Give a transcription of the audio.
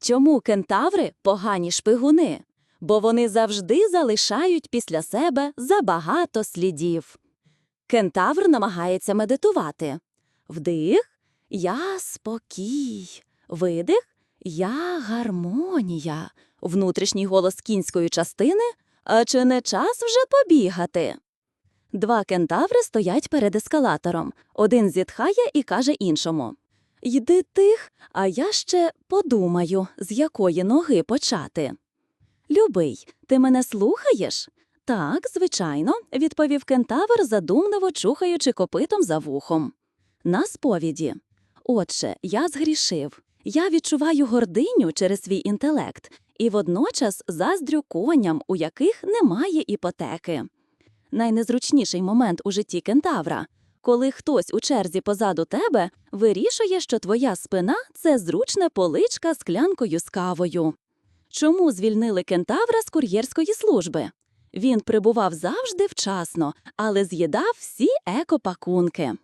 Чому кентаври погані шпигуни? Бо вони завжди залишають після себе забагато слідів. Кентавр намагається медитувати. Вдих я спокій. Видих я гармонія. Внутрішній голос кінської частини. А чи не час вже побігати? Два кентаври стоять перед ескалатором. Один зітхає і каже іншому: Йди тих, а я ще подумаю, з якої ноги почати. Любий, ти мене слухаєш? Так, звичайно, відповів кентавр, задумливо чухаючи копитом за вухом. На сповіді. Отже, я згрішив. Я відчуваю гординю через свій інтелект і водночас заздрю коням, у яких немає іпотеки. Найнезручніший момент у житті кентавра коли хтось у черзі позаду тебе вирішує, що твоя спина це зручна поличка з клянкою з кавою. Чому звільнили кентавра з кур'єрської служби? Він прибував завжди вчасно, але з'їдав всі екопакунки.